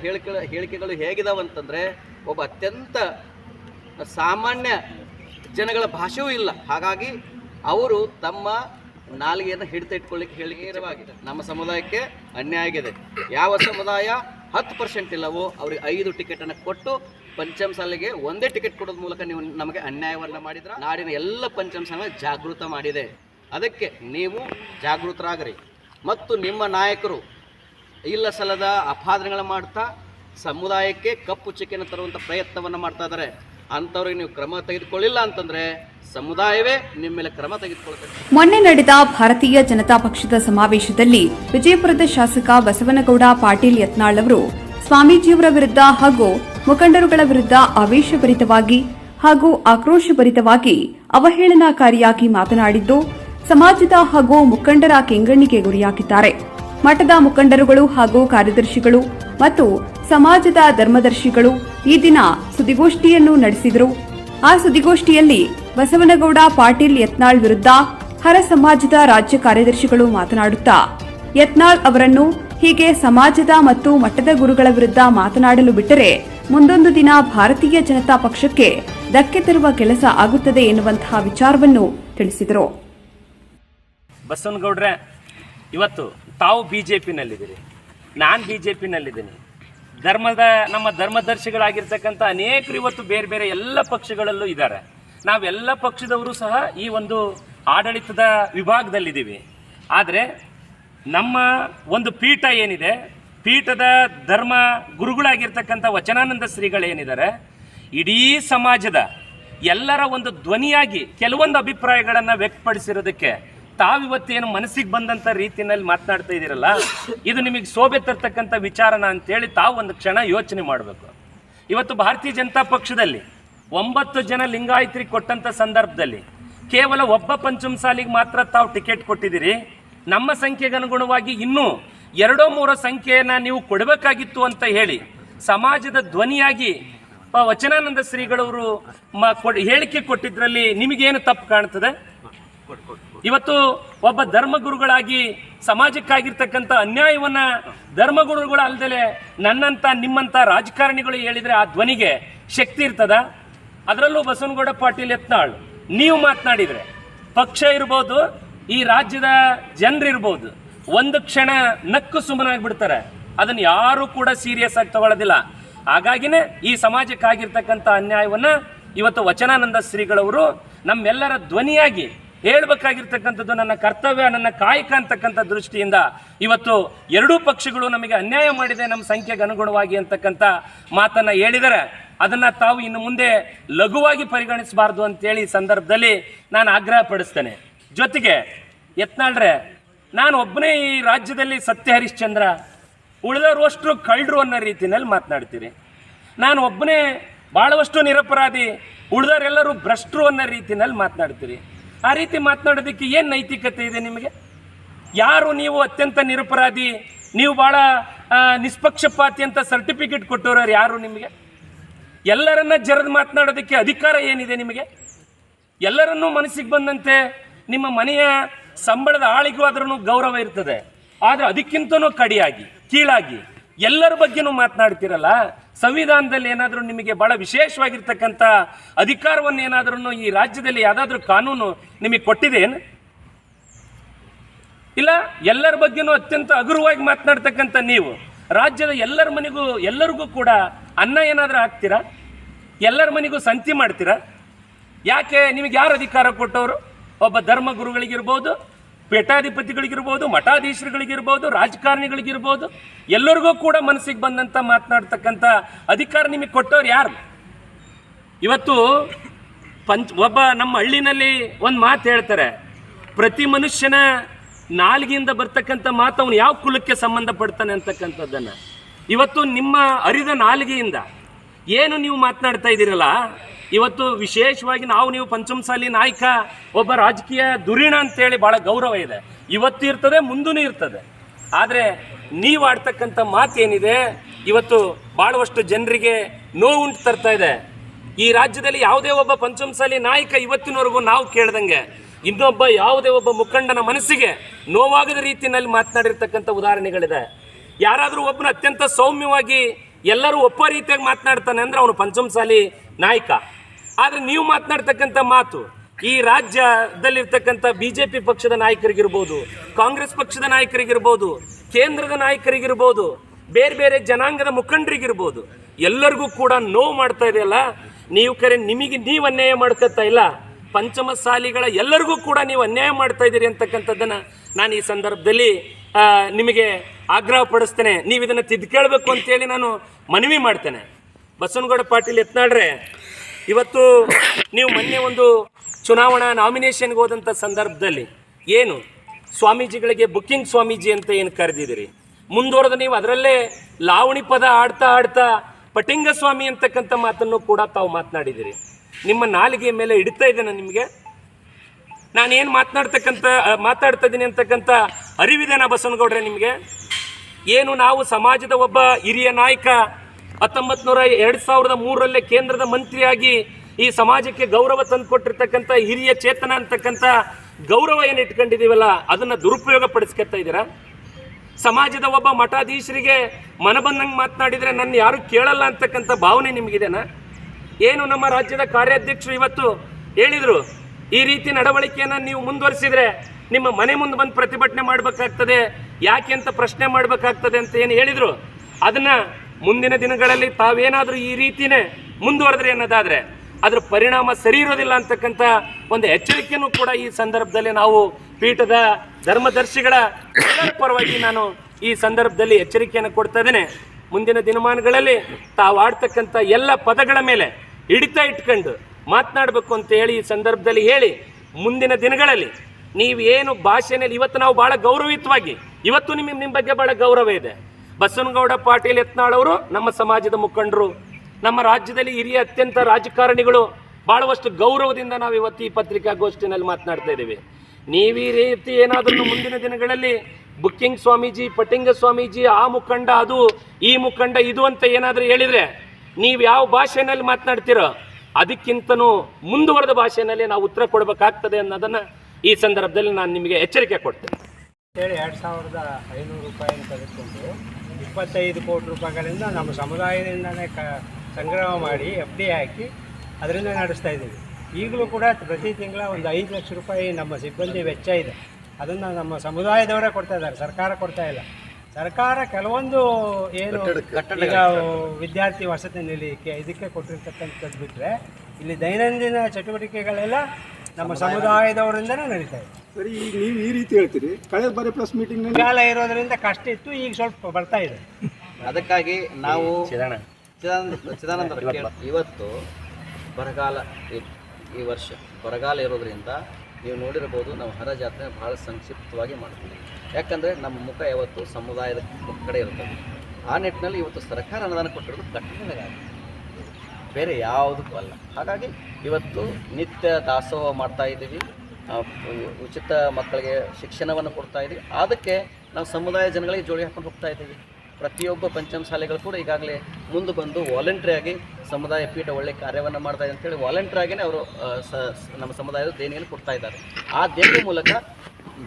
ಹೇಳಿಕೆ ಹೇಳಿಕೆಗಳು ಹೇಗಿದಾವೆ ಅಂತಂದರೆ, ಒಬ್ಬ ಅತ್ಯಂತ ಸಾಮಾನ್ಯ ಜನಗಳ ಭಾಷೆಯೂ ಇಲ್ಲ. ಹಾಗಾಗಿ ಅವರು ತಮ್ಮ ನಾಲಿಗೆಯನ್ನು ಹಿಡಿತ ಇಟ್ಕೊಳ್ಳಿಕ್ಕೆ ಹೇಳಿ ನಮ್ಮ ಸಮುದಾಯಕ್ಕೆ ಅನ್ಯಾಯ ಆಗಿದೆ. ಯಾವ ಸಮುದಾಯ ಹತ್ತು ಪರ್ಸೆಂಟ್ ಇಲ್ಲವೋ ಅವ್ರಿಗೆ ಐದು ಟಿಕೆಟನ್ನು ಕೊಟ್ಟು ಪಂಚಮ ಸಾಲಿಗೆ ಒಂದೇ ಟಿಕೆಟ್ ಕೊಡೋದ್ ಮೂಲಕ ನೀವು ನಮಗೆ ಅನ್ಯಾಯವನ್ನು ಮಾಡಿದ್ರ? ನಾಡಿನ ಎಲ್ಲ ಪಂಚಮ ಸಾಲ ಜಾಗೃತ ಮಾಡಿದೆ. ಅದಕ್ಕೆ ನೀವು ಜಾಗೃತರಾಗ್ರಿ. ಮತ್ತು ನಿಮ್ಮ ನಾಯಕರು ಇಲ್ಲ ಸಲ್ಲದ ಅಪಾದನೆಗಳನ್ನು ಮಾಡ್ತಾ ಸಮುದಾಯಕ್ಕೆ ಕಪ್ಪು ಚಿಕ್ಕೆನ ತರುವಂಥ ಪ್ರಯತ್ನವನ್ನು ಮಾಡ್ತಾ ಇದ್ದಾರೆ ಅಂಥವ್ರಿಗೆ ನೀವು ಕ್ರಮ ತೆಗೆದುಕೊಳ್ಳಿಲ್ಲ ಅಂತಂದರೆ ಸಮುದಾಯವೇ ನಿಮ್ಮ ಮೇಲೆ ಕ್ರಮ ತೆಗೆದುಕೊಳ್ಳುತ್ತೆ ಮೊನ್ನೆ ನಡೆದ ಭಾರತೀಯ ಜನತಾ ಪಕ್ಷದ ಸಮಾವೇಶದಲ್ಲಿ ವಿಜಯಪುರದ ಶಾಸಕ ಬಸವನಗೌಡ ಪಾಟೀಲ್ ಯತ್ನಾಳ್ ಅವರು ಸ್ವಾಮೀಜಿಯವರ ವಿರುದ್ಧ ಹಾಗೂ ಮುಖಂಡರುಗಳ ವಿರುದ್ಧ ಆವೇಶಭರಿತವಾಗಿ ಹಾಗೂ ಆಕ್ರೋಶಭರಿತವಾಗಿ ಅವಹೇಳನಕಾರಿಯಾಗಿ ಮಾತನಾಡಿದ್ದು, ಸಮಾಜದ ಹಾಗೂ ಮುಖಂಡರ ಕೆಂಗಣ್ಣಿಗೆ ಗುರಿಯಾಗಿದ್ದಾರೆ. ಮಠದ ಮುಖಂಡರುಗಳು ಹಾಗೂ ಕಾರ್ಯದರ್ಶಿಗಳು ಮತ್ತು ಸಮಾಜದ ಧರ್ಮದರ್ಶಿಗಳು ಈ ದಿನ ಸುದ್ದಿಗೋಷ್ಠಿಯನ್ನು ನಡೆಸಿದರು. ಆ ಸುದ್ದಿಗೋಷ್ಠಿಯಲ್ಲಿ ಬಸವನಗೌಡ ಪಾಟೀಲ್ ಯತ್ನಾಳ್ ವಿರುದ್ಧ ಹರ ಸಮಾಜದ ರಾಜ್ಯ ಕಾರ್ಯದರ್ಶಿಗಳು ಮಾತನಾಡುತ್ತಾ, ಯತ್ನಾಳ್ ಅವರನ್ನು ಹೀಗೆ ಸಮಾಜದ ಮತ್ತು ಮಠದ ಗುರುಗಳ ವಿರುದ್ಧ ಮಾತನಾಡಲು ಬಿಟ್ಟರೆ ಮುಂದೊಂದು ದಿನ ಭಾರತೀಯ ಜನತಾ ಪಕ್ಷಕ್ಕೆ ಧಕ್ಕೆ ತರುವ ಕೆಲಸ ಆಗುತ್ತದೆ ಎನ್ನುವಂತಹ ವಿಚಾರವನ್ನು ತಿಳಿಸಿದರು. ಬಸವನಗೌಡ್ರೆ, ಇವತ್ತು ತಾವು ಬಿ ಜೆ ಪಿನಲ್ಲಿದ್ದೀರಿ ನಾನು ಬಿ ಜೆ ಪಿನಲ್ಲಿದ್ದೀನಿ ಧರ್ಮದ, ನಮ್ಮ ಧರ್ಮದರ್ಶಿಗಳಾಗಿರ್ತಕ್ಕಂಥ ಅನೇಕರು ಇವತ್ತು ಬೇರೆ ಬೇರೆ ಎಲ್ಲ ಪಕ್ಷಗಳಲ್ಲೂ ಇದ್ದಾರೆ. ನಾವೆಲ್ಲ ಪಕ್ಷದವರು ಸಹ ಈ ಒಂದು ಆಡಳಿತದ ವಿಭಾಗದಲ್ಲಿದ್ದೀವಿ. ಆದರೆ ನಮ್ಮ ಒಂದು ಪೀಠ ಏನಿದೆ, ಪೀಠದ ಧರ್ಮ ಗುರುಗಳಾಗಿರ್ತಕ್ಕಂಥ ವಚನಾನಂದ ಶ್ರೀಗಳೇನಿದ್ದಾರೆ ಇಡೀ ಸಮಾಜದ ಎಲ್ಲರ ಒಂದು ಧ್ವನಿಯಾಗಿ ಕೆಲವೊಂದು ಅಭಿಪ್ರಾಯಗಳನ್ನು ವ್ಯಕ್ತಪಡಿಸಿರೋದಕ್ಕೆ ತಾವಿವತ್ತೇನು ಮನಸ್ಸಿಗೆ ಬಂದಂಥ ರೀತಿಯಲ್ಲಿ ಮಾತನಾಡ್ತಾ ಇದ್ದೀರಲ್ಲ, ಇದು ನಿಮಗೆ ಶೋಭೆ ತರ್ತಕ್ಕಂಥ ವಿಚಾರನ ಅಂತೇಳಿ ತಾವು ಒಂದು ಕ್ಷಣ ಯೋಚನೆ ಮಾಡಬೇಕು. ಇವತ್ತು ಭಾರತೀಯ ಜನತಾ ಪಕ್ಷದಲ್ಲಿ ಒಂಬತ್ತು ಜನ ಲಿಂಗಾಯತರಿಗೆ ಕೊಟ್ಟಂಥ ಸಂದರ್ಭದಲ್ಲಿ ಕೇವಲ ಒಬ್ಬ ಪಂಚಮ ಸಾಲಿಗೆ ಮಾತ್ರ ತಾವು ಟಿಕೆಟ್ ಕೊಟ್ಟಿದ್ದೀರಿ. ನಮ್ಮ ಸಂಖ್ಯೆಗೆ ಅನುಗುಣವಾಗಿ ಇನ್ನೂ ಎರಡೋ ಮೂರೋ ಸಂಖ್ಯೆಯನ್ನು ನೀವು ಕೊಡಬೇಕಾಗಿತ್ತು ಅಂತ ಹೇಳಿ ಸಮಾಜದ ಧ್ವನಿಯಾಗಿ ವಚನಾನಂದ ಶ್ರೀಗಳವರು ಹೇಳಿಕೆ ಕೊಟ್ಟಿದ್ರಲ್ಲಿ ನಿಮಗೇನು ತಪ್ಪು ಕಾಣ್ತದೆ? ಇವತ್ತು ಒಬ್ಬ ಧರ್ಮಗುರುಗಳಾಗಿ ಸಮಾಜಕ್ಕಾಗಿರ್ತಕ್ಕಂಥ ಅನ್ಯಾಯವನ್ನ ಧರ್ಮಗುರುಗಳು ಅಲ್ಲದೆ ನನ್ನಂತ ನಿಮ್ಮಂತ ರಾಜಕಾರಣಿಗಳು ಹೇಳಿದ್ರೆ ಆ ಧ್ವನಿಗೆ ಶಕ್ತಿ ಇರ್ತದ? ಅದರಲ್ಲೂ ಬಸವನಗೌಡ ಪಾಟೀಲ್ ಯತ್ನಾಳ್, ನೀವು ಮಾತನಾಡಿದ್ರೆ ಪಕ್ಷ ಇರ್ಬೋದು, ಈ ರಾಜ್ಯದ ಜನರಿರ್ಬೋದು ಒಂದು ಕ್ಷಣ ನಕ್ಕು ಸುಮ್ಮನಾಗ್ಬಿಡ್ತಾರೆ. ಅದನ್ನು ಯಾರು ಕೂಡ ಸೀರಿಯಸ್ ಆಗಿ ತಗೊಳ್ಳೋದಿಲ್ಲ ಹಾಗಾಗಿನೇ ಈ ಸಮಾಜಕ್ಕಾಗಿರ್ತಕ್ಕಂಥ ಅನ್ಯಾಯವನ್ನ ಇವತ್ತು ವಚನಾನಂದ ಶ್ರೀಗಳವರು ನಮ್ಮೆಲ್ಲರ ಧ್ವನಿಯಾಗಿ ಹೇಳ್ಬೇಕಾಗಿರ್ತಕ್ಕಂಥದ್ದು ನನ್ನ ಕರ್ತವ್ಯ, ನನ್ನ ಕಾಯಕ ಅಂತಕ್ಕಂಥ ದೃಷ್ಟಿಯಿಂದ ಇವತ್ತು ಎರಡೂ ಪಕ್ಷಗಳು ನಮಗೆ ಅನ್ಯಾಯ ಮಾಡಿದೆ ನಮ್ಮ ಸಂಖ್ಯೆಗೆ ಅನುಗುಣವಾಗಿ ಅಂತಕ್ಕಂಥ ಮಾತನ್ನ ಹೇಳಿದರೆ ಅದನ್ನ ತಾವು ಇನ್ನು ಮುಂದೆ ಲಘುವಾಗಿ ಪರಿಗಣಿಸಬಾರ್ದು ಅಂತೇಳಿ ಸಂದರ್ಭದಲ್ಲಿ ನಾನು ಆಗ್ರಹ ಪಡಿಸ್ತೇನೆ. ಜೊತೆಗೆ ಯತ್ನಾಳ್ರೆ, ನಾನು ಒಬ್ಬನೇ ಈ ರಾಜ್ಯದಲ್ಲಿ ಸತ್ಯ ಹರಿಶ್ಚಂದ್ರ ಉಳಿದವರು ಅಷ್ಟು ಕಳ್ಳರು ಅನ್ನೋ ರೀತಿಯಲ್ಲಿ ಮಾತನಾಡ್ತೀರಿ ನಾನು ಒಬ್ಬನೇ ಭಾಳವಷ್ಟು ನಿರಪರಾಧಿ, ಉಳಿದವರೆಲ್ಲರೂ ಭ್ರಷ್ಟರು ಅನ್ನೋ ರೀತಿಯಲ್ಲಿ ಮಾತನಾಡ್ತೀರಿ ಆ ರೀತಿ ಮಾತನಾಡೋದಕ್ಕೆ ಏನು ನೈತಿಕತೆ ಇದೆ ನಿಮಗೆ? ಯಾರು ನೀವು ಅತ್ಯಂತ ನಿರಪರಾಧಿ, ನೀವು ಭಾಳ ನಿಷ್ಪಕ್ಷಪಾತಿ ಅಂತ ಸರ್ಟಿಫಿಕೇಟ್ ಕೊಟ್ಟವ್ರು ಯಾರು ನಿಮಗೆ? ಎಲ್ಲರನ್ನ ಜರದ್ ಮಾತನಾಡೋದಕ್ಕೆ ಅಧಿಕಾರ ಏನಿದೆ ನಿಮಗೆ? ಎಲ್ಲರನ್ನೂ ಮನಸ್ಸಿಗೆ ಬಂದಂತೆ ನಿಮ್ಮ ಮನೆಯ ಸಂಬಳದ ಆಳಿಗೂ ಆದ್ರೂ ಗೌರವ ಇರ್ತದೆ. ಆದರೆ ಅದಕ್ಕಿಂತನೂ ಕಡಿಯಾಗಿ, ಕೀಳಾಗಿ ಎಲ್ಲರ ಬಗ್ಗೆನೂ ಮಾತನಾಡ್ತಿರಲ್ಲ? ಸಂವಿಧಾನದಲ್ಲಿ ಏನಾದರೂ ನಿಮಗೆ ಬಹಳ ವಿಶೇಷವಾಗಿರ್ತಕ್ಕಂಥ ಅಧಿಕಾರವನ್ನು ಏನಾದರೂ ಈ ರಾಜ್ಯದಲ್ಲಿ ಯಾವುದಾದ್ರೂ ಕಾನೂನು ನಿಮಗೆ ಕೊಟ್ಟಿದೆಯೇನು? ಇಲ್ಲ, ಎಲ್ಲರ ಬಗ್ಗೆನೂ ಅತ್ಯಂತ ಹಗುರವಾಗಿ ಮಾತನಾಡ್ತಕ್ಕಂಥ ನೀವು, ರಾಜ್ಯದ ಎಲ್ಲರ ಮನೆಗೂ, ಎಲ್ಲರಿಗೂ ಕೂಡ ಅನ್ನ ಏನಾದರೂ ಹಾಕ್ತೀರಾ? ಎಲ್ಲರ ಮನೆಗೂ ಸಂತಿ ಮಾಡ್ತೀರಾ? ಯಾಕೆ, ನಿಮಗೆ ಯಾರು ಅಧಿಕಾರ ಕೊಟ್ಟವರು? ಒಬ್ಬ ಧರ್ಮ ಗುರುಗಳಿಗಿರ್ಬೋದು ಪೀಠಾಧಿಪತಿಗಳಿಗಿರ್ಬೋದು, ಮಠಾಧೀಶರುಗಳಿಗಿರ್ಬೋದು, ರಾಜಕಾರಣಿಗಳಿಗಿರ್ಬೋದು, ಎಲ್ಲರಿಗೂ ಕೂಡ ಮನಸ್ಸಿಗೆ ಬಂದಂಥ ಮಾತನಾಡ್ತಕ್ಕಂಥ ಅಧಿಕಾರ ನಿಮಗೆ ಕೊಟ್ಟವ್ರು ಯಾರು? ಇವತ್ತು ಪಂಚ್, ಒಬ್ಬ ನಮ್ಮ ಹಳ್ಳಿನಲ್ಲಿ ಒಂದು ಮಾತು ಹೇಳ್ತಾರೆ, ಪ್ರತಿ ಮನುಷ್ಯನ ನಾಲಿಗೆಯಿಂದ ಬರ್ತಕ್ಕಂಥ ಮಾತು ಅವನು ಯಾವ ಕುಲಕ್ಕೆ ಸಂಬಂಧಪಡ್ತಾನೆ ಅಂತಕ್ಕಂಥದ್ದನ್ನು. ಇವತ್ತು ನಿಮ್ಮ ಅರಿದ ನಾಲಿಗೆಯಿಂದ ಏನು ನೀವು ಮಾತನಾಡ್ತಾ ಇದ್ದೀರಲ್ಲ ಇವತ್ತು ವಿಶೇಷವಾಗಿ ನಾವು ನೀವು ಪಂಚಮಸಾಲಿ ನಾಯಕ, ಒಬ್ಬ ರಾಜಕೀಯ ಧುರೀಣ ಅಂತೇಳಿ ಭಾಳ ಗೌರವ ಇದೆ. ಇವತ್ತು ಇರ್ತದೆ ಮುಂದೂ ಇರ್ತದೆ. ಆದರೆ ನೀವು ಆಡ್ತಕ್ಕಂಥ ಮಾತೇನಿದೆ, ಇವತ್ತು ಭಾಳವಷ್ಟು ಜನರಿಗೆ ನೋವುಂಟು ತರ್ತಾ ಇದೆ. ಈ ರಾಜ್ಯದಲ್ಲಿ ಯಾವುದೇ ಒಬ್ಬ ಪಂಚಮಸಾಲಿ ನಾಯಕ ಇವತ್ತಿನವರೆಗೂ ನಾವು ಕೇಳ್ದಂಗೆ, ಇನ್ನೊಬ್ಬ ಯಾವುದೇ ಒಬ್ಬ ಮುಖಂಡನ ಮನಸ್ಸಿಗೆ ನೋವಾಗದ ರೀತಿಯಲ್ಲಿ ಮಾತನಾಡಿರ್ತಕ್ಕಂಥ ಉದಾಹರಣೆಗಳಿದೆ. ಯಾರಾದರೂ ಒಬ್ಬನ ಅತ್ಯಂತ ಸೌಮ್ಯವಾಗಿ ಎಲ್ಲರೂ ಒಪ್ಪ ರೀತಿಯಾಗಿ ಮಾತನಾಡ್ತಾನೆ ಅಂದ್ರೆ ಅವನು ಪಂಚಮಸಾಲಿ ನಾಯಕ. ಆದರೆ ನೀವು ಮಾತನಾಡ್ತಕ್ಕಂಥ ಮಾತು ಈ ರಾಜ್ಯದಲ್ಲಿರ್ತಕ್ಕಂಥ ಬಿ ಜೆ ಪಿ ಪಕ್ಷದ ನಾಯಕರಿಗಿರ್ಬೋದು, ಕಾಂಗ್ರೆಸ್ ಪಕ್ಷದ ನಾಯಕರಿಗಿರ್ಬೋದು, ಕೇಂದ್ರದ ನಾಯಕರಿಗಿರ್ಬೋದು, ಬೇರೆ ಬೇರೆ ಜನಾಂಗದ ಮುಖಂಡರಿಗಿರ್ಬೋದು, ಎಲ್ಲರಿಗೂ ಕೂಡ ನೋವು ಮಾಡ್ತಾ ಇದೆಯಲ್ಲ ನೀವು ಕರೆ ನಿಮಗೆ ನೀವು ಅನ್ಯಾಯ ಮಾಡ್ಕೊತಾ ಇಲ್ಲ? ಪಂಚಮ ಸಾಲಿಗಳ ಎಲ್ಲರಿಗೂ ಕೂಡ ನೀವು ಅನ್ಯಾಯ ಮಾಡ್ತಾ ಇದ್ದೀರಿ ಅಂತಕ್ಕಂಥದ್ದನ್ನು ನಾನು ಈ ಸಂದರ್ಭದಲ್ಲಿ ನಿಮಗೆ ಆಗ್ರಹ ಪಡಿಸ್ತೇನೆ. ನೀವು ಇದನ್ನು ಅಂತ ಅಂತೇಳಿ ನಾನು ಮನವಿ ಮಾಡ್ತೇನೆ. ಬಸವನಗೌಡ ಪಾಟೀಲ್ ಎತ್ನಾಡ್ರೆ ಇವತ್ತು ನೀವು ಮೊನ್ನೆ ಒಂದು ಚುನಾವಣಾ ನಾಮಿನೇಷನ್ಗೆ ಹೋದಂಥ ಸಂದರ್ಭದಲ್ಲಿ ಏನು ಸ್ವಾಮೀಜಿಗಳಿಗೆ ಬುಕ್ಕಿಂಗ್ ಸ್ವಾಮೀಜಿ ಅಂತ ಏನು ಕರೆದಿದ್ದೀರಿ? ಮುಂದುವರೆದು ನೀವು ಅದರಲ್ಲೇ ಲಾವಣಿ ಪದ ಆಡ್ತಾ ಆಡ್ತಾ ಪಟಿಂಗ ಸ್ವಾಮಿ ಅಂತಕ್ಕಂಥ ಮಾತನ್ನು ಕೂಡ ತಾವು ಮಾತನಾಡಿದ್ದೀರಿ. ನಿಮ್ಮ ನಾಲಿಗೆಯ ಮೇಲೆ ಇಡ್ತಾ ಇದ್ದೇನೆ ನಿಮಗೆ. ನಾನೇನು ಮಾತನಾಡ್ತಕ್ಕಂಥ ಮಾತಾಡ್ತಾ ಇದ್ದೀನಿ ಅಂತಕ್ಕಂಥ ಅರಿವಿದೆನಾ ಬಸವನಗೌಡ್ರೆ ನಿಮಗೆ. ಏನು ನಾವು ಸಮಾಜದ ಒಬ್ಬ ಹಿರಿಯ ನಾಯಕ ಹತ್ತೊಂಬತ್ತು ನೂರ ಎರಡು ಸಾವಿರದ ಮೂರರಲ್ಲೇ ಕೇಂದ್ರದ ಮಂತ್ರಿಯಾಗಿ ಈ ಸಮಾಜಕ್ಕೆ ಗೌರವ ತಂದುಕೊಟ್ಟಿರ್ತಕ್ಕಂಥ ಹಿರಿಯ ಚೇತನ ಅಂತಕ್ಕಂಥ ಗೌರವ ಏನು ಇಟ್ಕೊಂಡಿದ್ದೀವಲ್ಲ, ಅದನ್ನು ದುರುಪಯೋಗ ಪಡಿಸ್ಕೊತಾ ಇದ್ದೀರಾ? ಸಮಾಜದ ಒಬ್ಬ ಮಠಾಧೀಶರಿಗೆ ಮನ ಬಂದಂಗೆ ಮಾತನಾಡಿದರೆ ನನ್ನ ಯಾರು ಕೇಳಲ್ಲ ಅಂತಕ್ಕಂಥ ಭಾವನೆ ನಿಮಗಿದೆನಾ? ಏನು ನಮ್ಮ ರಾಜ್ಯದ ಕಾರ್ಯಾಧ್ಯಕ್ಷರು ಇವತ್ತು ಹೇಳಿದರು, ಈ ರೀತಿ ನಡವಳಿಕೆಯನ್ನು ನೀವು ಮುಂದುವರಿಸಿದರೆ ನಿಮ್ಮ ಮನೆ ಮುಂದೆ ಬಂದು ಪ್ರತಿಭಟನೆ ಮಾಡಬೇಕಾಗ್ತದೆ, ಯಾಕೆ ಅಂತ ಪ್ರಶ್ನೆ ಮಾಡಬೇಕಾಗ್ತದೆ ಅಂತ ಏನು ಹೇಳಿದರು? ಅದನ್ನು ಮುಂದಿನ ದಿನಗಳಲ್ಲಿ ತಾವೇನಾದರೂ ಈ ರೀತಿನೇ ಮುಂದುವರೆದ್ರೆ ಅನ್ನೋದಾದರೆ ಅದ್ರ ಪರಿಣಾಮ ಸರಿ ಇರೋದಿಲ್ಲ ಅಂತಕ್ಕಂಥ ಒಂದು ಎಚ್ಚರಿಕೆಯನ್ನು ಕೂಡ ಈ ಸಂದರ್ಭದಲ್ಲಿ ನಾವು ಪೀಠದ ಧರ್ಮದರ್ಶಿಗಳ ಪರವಾಗಿ ನಾನು ಈ ಸಂದರ್ಭದಲ್ಲಿ ಎಚ್ಚರಿಕೆಯನ್ನು ಕೊಡ್ತಾ ಇದ್ದೇನೆ. ಮುಂದಿನ ದಿನಮಾನಗಳಲ್ಲಿ ತಾವು ಆಡ್ತಕ್ಕಂಥ ಎಲ್ಲ ಪದಗಳ ಮೇಲೆ ಹಿಡಿತ ಇಟ್ಕೊಂಡು ಮಾತನಾಡಬೇಕು ಅಂತ ಹೇಳಿ ಈ ಸಂದರ್ಭದಲ್ಲಿ ಹೇಳಿ ಮುಂದಿನ ದಿನಗಳಲ್ಲಿ ನೀವು ಏನು ಭಾಷೆನಲ್ಲಿ ಇವತ್ತು ನಾವು ಭಾಳ ಗೌರವಯುತವಾಗಿ, ಇವತ್ತು ನಿಮಗೆ ನಿಮ್ಮ ಬಗ್ಗೆ ಭಾಳ ಗೌರವ ಇದೆ. ಬಸವನಗೌಡ ಪಾಟೀಲ್ ಯತ್ನಾಳ್ ಅವರು ನಮ್ಮ ಸಮಾಜದ ಮುಖಂಡರು, ನಮ್ಮ ರಾಜ್ಯದಲ್ಲಿ ಹಿರಿಯ ಅತ್ಯಂತ ರಾಜಕಾರಣಿಗಳು, ಬಹಳವಷ್ಟು ಗೌರವದಿಂದ ನಾವು ಇವತ್ತು ಈ ಪತ್ರಿಕಾಗೋಷ್ಠಿನಲ್ಲಿ ಮಾತನಾಡ್ತಾ ಇದ್ದೀವಿ. ನೀವು ಈ ರೀತಿ ಏನಾದರೂ ಮುಂದಿನ ದಿನಗಳಲ್ಲಿ ಬುಕ್ಕಿಂಗ್ ಸ್ವಾಮೀಜಿ, ಪಟಿಂಗ ಸ್ವಾಮೀಜಿ, ಆ ಮುಖಂಡ ಅದು, ಈ ಮುಖಂಡ ಇದು ಅಂತ ಏನಾದರೂ ಹೇಳಿದರೆ ನೀವು ಯಾವ ಭಾಷೆನಲ್ಲಿ ಮಾತನಾಡ್ತೀರೋ ಅದಕ್ಕಿಂತನೂ ಮುಂದುವರೆದ ಭಾಷೆಯಲ್ಲಿ ನಾವು ಉತ್ತರ ಕೊಡಬೇಕಾಗ್ತದೆ ಅನ್ನೋದನ್ನು ಈ ಸಂದರ್ಭದಲ್ಲಿ ನಾನು ನಿಮಗೆ ಎಚ್ಚರಿಕೆ ಕೊಡ್ತೇನೆ. ಹೇಳಿ, ಎರಡು ಸಾವಿರದ ಐನೂರು ರೂಪಾಯಿ ತೆಗೆದುಕೊಂಡು ಇಪ್ಪತ್ತೈದು ಕೋಟಿ ರೂಪಾಯಿಗಳಿಂದ ನಮ್ಮ ಸಮುದಾಯದಿಂದಲೇ ಕ ಸಂಗ್ರಹ ಮಾಡಿ ಎಫ್ ಡಿ ಹಾಕಿ ಅದರಿಂದ ನಡೆಸ್ತಾ ಇದ್ದೀವಿ. ಈಗಲೂ ಕೂಡ ಪ್ರತಿ ತಿಂಗಳ ಒಂದು ಐದು ಲಕ್ಷ ರೂಪಾಯಿ ನಮ್ಮ ಸಿಬ್ಬಂದಿ ವೆಚ್ಚ ಇದೆ. ಅದನ್ನು ನಮ್ಮ ಸಮುದಾಯದವರೇ ಕೊಡ್ತಾ ಇದ್ದಾರೆ ಸರ್ಕಾರ ಕೊಡ್ತಾ ಇಲ್ಲ. ಸರ್ಕಾರ ಕೆಲವೊಂದು ಏನು ಈಗ ವಿದ್ಯಾರ್ಥಿ ವಸತಿ ನಿಲಯಕ್ಕೆ ಇದಕ್ಕೆ ಕೊಟ್ಟಿರ್ತಕ್ಕಂಥದ್ದು ಬಿಟ್ಟರೆ ಇಲ್ಲಿ ದೈನಂದಿನ ಚಟುವಟಿಕೆಗಳೆಲ್ಲ ನಮ್ಮ ಸಮುದಾಯದವರಿಂದನೇ ನಡೀತಾ ಇದೆ. ಸರಿ ಈಗ ನೀವು ಈ ರೀತಿ ಹೇಳ್ತೀರಿ. ಕಳೆದ ಬಾರಿ ಪ್ರೆಸ್ ಮೀಟಿಂಗ್ನಲ್ಲಿ ಕಾಲ ಇರೋದ್ರಿಂದ ಕಷ್ಟ ಇತ್ತು ಈಗ ಸ್ವಲ್ಪ ಬರ್ತಾ ಇದೆ. ಅದಕ್ಕಾಗಿ ನಾವು ಚಿದಾನಂದ. ಚಿದಾನಂದ ಇವತ್ತು ಬರಗಾಲ ಈ- ಈ ವರ್ಷ ಬರಗಾಲ ಇರೋದ್ರಿಂದ ನೀವು ನೋಡಿರ್ಬೋದು ನಾವು ಹರ ಜಾತ್ರೆ ಬಹಳ ಸಂಕ್ಷಿಪ್ತವಾಗಿ ಮಾಡ್ತೀವಿ. ಯಾಕಂದರೆ ನಮ್ಮ ಮುಖ ಯಾವತ್ತು ಸಮುದಾಯದ ಮುಖ ಕಡೆ ಇರ್ತದೆ ಆ ನಿಟ್ಟಿನಲ್ಲಿ ಇವತ್ತು ಸರ್ಕಾರ ಅನುದಾನ ಕೊಟ್ಟಿರೋದು ಕಠಿಣವಾಗಿ ಬೇರೆ ಯಾವುದಕ್ಕೂ ಅಲ್ಲ. ಹಾಗಾಗಿ ಇವತ್ತು ನಿತ್ಯ ದಾಸೋಹ ಮಾಡ್ತಾ ಇದ್ದೀವಿ. ಉಚಿತ ಮಕ್ಕಳಿಗೆ ಶಿಕ್ಷಣವನ್ನು ಕೊಡ್ತಾ ಇದ್ದೀವಿ. ಅದಕ್ಕೆ ನಾವು ಸಮುದಾಯ ಜನಗಳಿಗೆ ಜೋಡಿ ಹಾಕೊಂಡು ಹೋಗ್ತಾ ಇದ್ದೀವಿ. ಪ್ರತಿಯೊಬ್ಬ ಪಂಚಮ ಶಾಲೆಗಳು ಕೂಡ ಈಗಾಗಲೇ ಮುಂದೆ ಬಂದು ವಾಲಂಟ್ರಿಯಾಗಿ ಸಮುದಾಯ ಪೀಠ ಒಳ್ಳೆ ಕಾರ್ಯವನ್ನು ಮಾಡ್ತಾ ಇದೆ ಅಂತೇಳಿ ವಾಲಂಟ್ರಿಯಾಗಿಯೇ ಅವರು ಸ- ನಮ್ಮ ಸಮುದಾಯದ ದೇಣಿಗೆಯನ್ನು ಕೊಡ್ತಾ ಇದ್ದಾರೆ. ಆ ದೇಣಿಗೆ ಮೂಲಕ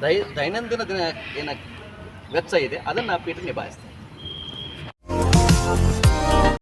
ದೈ, ದೈನಂದಿನ ದಿನ ಏನ ವೆಚ್ಚ ಇದೆ, ಅದನ್ನು ಆ ಪೀಠ ನಿಭಾಯಿಸ್ತಾರೆ.